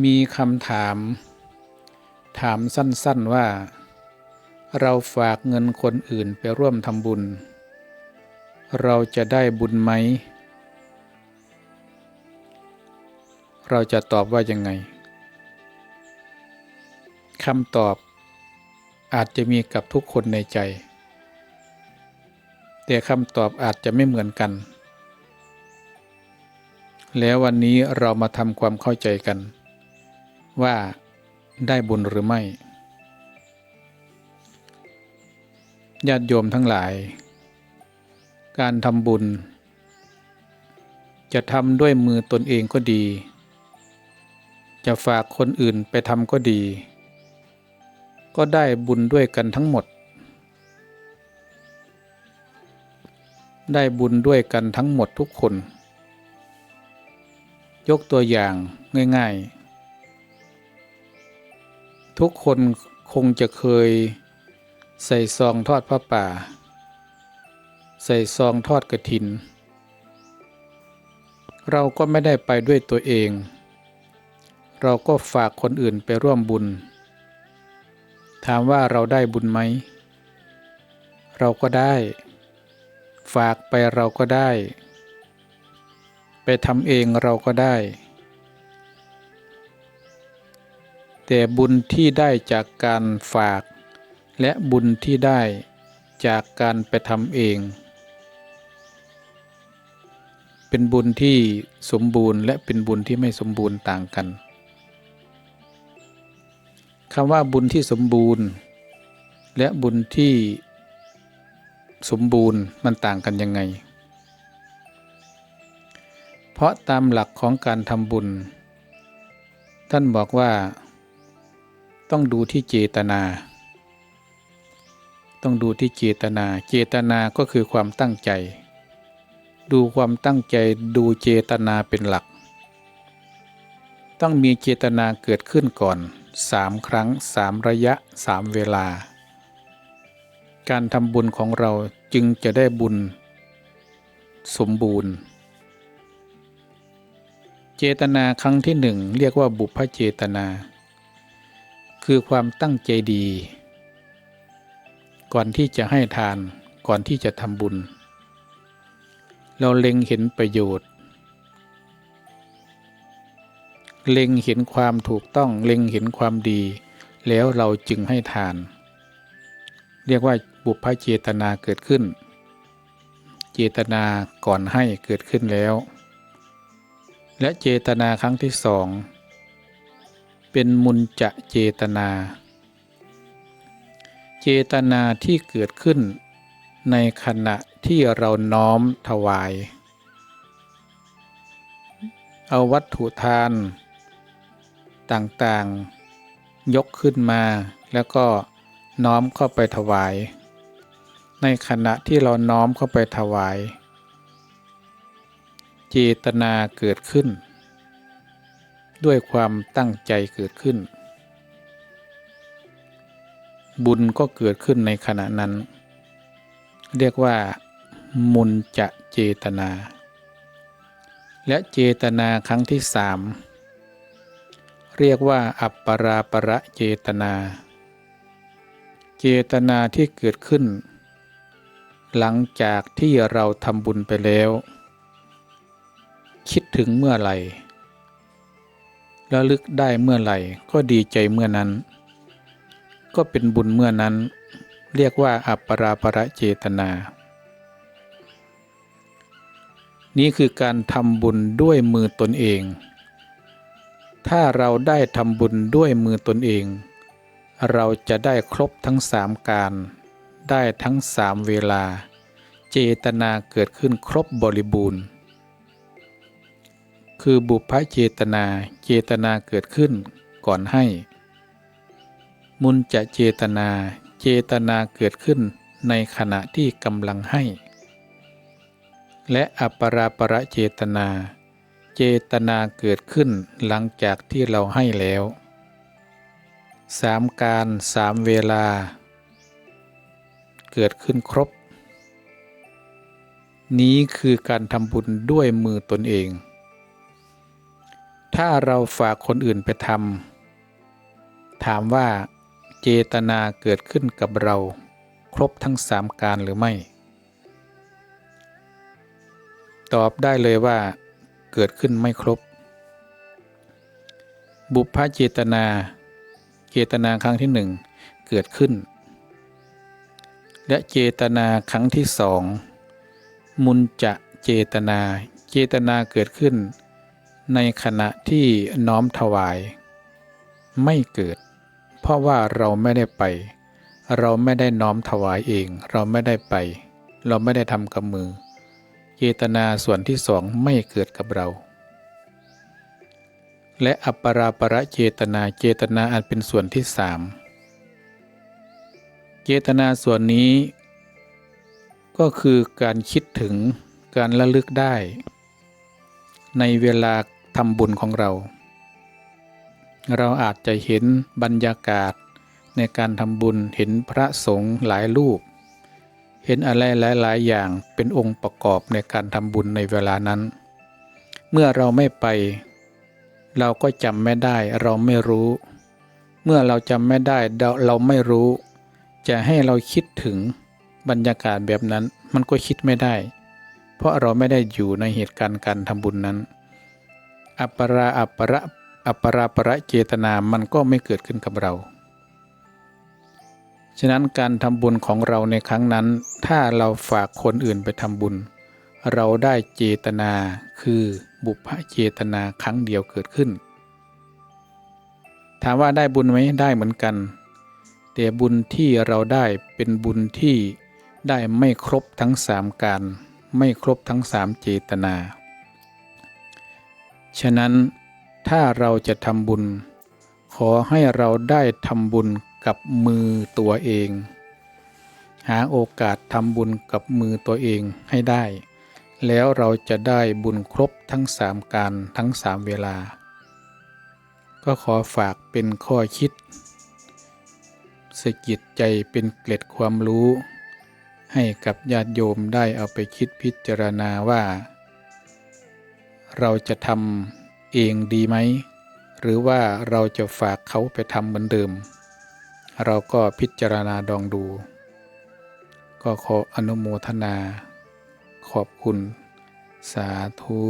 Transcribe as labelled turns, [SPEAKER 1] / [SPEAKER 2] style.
[SPEAKER 1] มีคำถาม ถามสั้นๆว่า เราฝากเงินคนอื่นไปร่วมทำบุญ เราจะได้บุญไหม เราจะตอบว่ายังไงคำตอบอาจจะมีกับทุกคนในใจ แต่คำตอบอาจจะไม่เหมือนกัน แล้ววันนี้เรามาทำความเข้าใจกัน ว่าได้บุญหรือไม่ญาติโยมทั้งหลาย การทำบุญ จะทำด้วยมือตนเองก็ดี จะฝากคนอื่นไปทำก็ดี ก็ได้บุญด้วยกันทั้งหมด ได้บุญด้วยกันทั้งหมดทุกคน ยกตัวอย่างง่าย ๆ ทุกคนคงจะเคยใส่ซองทอดพระป่า ใส่ซองทอดกระถิน เราก็ไม่ได้ไปด้วยตัวเอง เราก็ฝากคนอื่นไปร่วมบุญ ถามว่าเราได้บุญไหม เราก็ได้ ฝากไปเราก็ได้ ไปทำเองเราก็ได้ แต่บุญที่ได้จากการฝาก และบุญที่ได้จากการไปทำเอง เป็นบุญที่สมบูรณ์ และเป็นบุญที่ไม่สมบูรณ์ต่างกันคำว่าบุญที่สมบูรณ์ และบุญที่สมบูรณ์มันต่างกันยังไง เพราะตามหลักของการทำบุญ ท่านบอกว่า ต้องดูที่เจตนา ต้องดูที่เจตนา เจตนาก็คือความตั้งใจ ดูความตั้งใจดูเจตนาเป็นหลัก ต้องมีเจตนาเกิดขึ้นก่อนสามครั้งสามระยะสามเวลา การทำบุญของเราจึงจะได้บุญ สมบูรณ์ เจตนาครั้งที่หนึ่งเรียกว่าบุพเจตนา คือความตั้งใจดี ก่อนที่จะให้ทานก่อนที่จะทำบุญ เราเล็งเห็นประโยชน์ เล็งเห็นความถูกต้องเล็งเห็นความดี แล้วเราจึงให้ทาน เรียกว่าบุพเจตนาเกิดขึ้น เจตนาก่อนให้เกิดขึ้นแล้ว และเจตนาครั้งที่สอง เป็นมุนจะเจตนา เจตนาที่เกิดขึ้นในขณะที่เราน้อมถวาย เอาวัตถุทาน ต่างๆ ยกขึ้นมาแล้วก็น้อมเข้าไปถวาย ในขณะที่เราน้อมเข้าไปถวาย เจตนาเกิดขึ้น ด้วยความตั้งใจเกิดขึ้น บุญก็เกิดขึ้นในขณะนั้น เรียกว่า มุนจะเจตนา และเจตนาครั้งที่สามเรียกว่า อัปปราประเจตนา เจตนาที่เกิดขึ้น หลังจากที่เราทำบุญไปแล้ว คิดถึงเมื่อไหร่ ระลึกได้เมื่อไหร่ก็ดีใจเมื่อนั้น ก็เป็นบุญเมื่อนั้น เรียกว่าอัปปราประเจตนา นี่คือการทำบุญด้วยมือตนเอง ถ้าเราได้ทำบุญด้วยมือตนเอง เราจะได้ครบทั้งสามการ ได้ทั้งสามเวลา เจตนาเกิดขึ้นครบบริบูรณ์ คือบุพเจตนาเจตนาเกิดขึ้นก่อนให้ มุนจะเจตนาเจตนาเกิดขึ้นในขณะที่กำลังให้ และอัปปราประเจตนา เจตนาเกิดขึ้นหลังจากที่เราให้แล้วสามการสามเวลา เกิดขึ้นครบ นี้คือการทำบุญด้วยมือตนเอง ถ้าเราฝากคนอื่นไปทำถามว่า เจตนาเกิดขึ้นกับเรา ครบทั้งสามการหรือไม่ ตอบได้เลยว่า เกิดขึ้นไม่ครบ บุพเจตนา เจตนาครั้งที่หนึ่งเกิดขึ้น และเจตนาครั้งที่สองมุนจะเจตนา เจตนาเกิดขึ้น ในขณะที่น้อมถวาย ไม่เกิด เพราะว่าเราไม่ได้ไป เราไม่ได้น้อมถวายเอง เราไม่ได้ไป เราไม่ได้ทำกับมือเจตนาส่วนที่สองไม่เกิดกับเรา และอัปปราประเจตนาเจตนาอันเป็นส่วนที่สามเจตนาส่วนนี้ ก็คือการคิดถึงการระลึกได้ ในเวลา ทำบุญของเรา เราอาจจะเห็นบรรยากาศในการทำบุญเห็นพระสงฆ์หลายรูป เห็นอะไรหลาย ๆ อย่างเป็นองค์ประกอบในการทำบุญในเวลานั้น เมื่อเราไม่ไป เราก็จำไม่ได้เราไม่รู้ เมื่อเราจำไม่ได้เราเราไม่รู้ จะให้เราคิดถึงบรรยากาศแบบนั้นมันก็คิดไม่ได้ เพราะเราไม่ได้อยู่ในเหตุการณ์การทำบุญนั้น อัปราอัประอัปปราประเจตนามันก็ไม่เกิดขึ้นกับเรา ฉะนั้นการทำบุญของเราในครั้งนั้น ถ้าเราฝากคนอื่นไปทำบุญ เราได้เจตนาคือบุพเจตนาครั้งเดียวเกิดขึ้น ถามว่าได้บุญไหมได้เหมือนกัน แต่บุญที่เราได้เป็นบุญที่ได้ไม่ครบทั้งสามการ ไม่ครบทั้งสามเจตนา ฉะนั้นถ้าเราจะทำบุญ ขอให้เราได้ทำบุญกับมือตัวเอง หาโอกาสทำบุญกับมือตัวเองให้ได้ แล้วเราจะได้บุญครบทั้งสามการทั้งสามเวลา ก็ขอฝากเป็นข้อคิดสะกิดใจเป็นเกล็ดความรู้ ให้กับญาติโยมได้เอาไปคิดพิจารณาว่า เราจะทำเองดีไหม หรือว่าเราจะฝากเขาไปทำเหมือนเดิม เราก็พิจารณาดองดู ก็ขออนุโมทนา ขอบคุณ สาธุ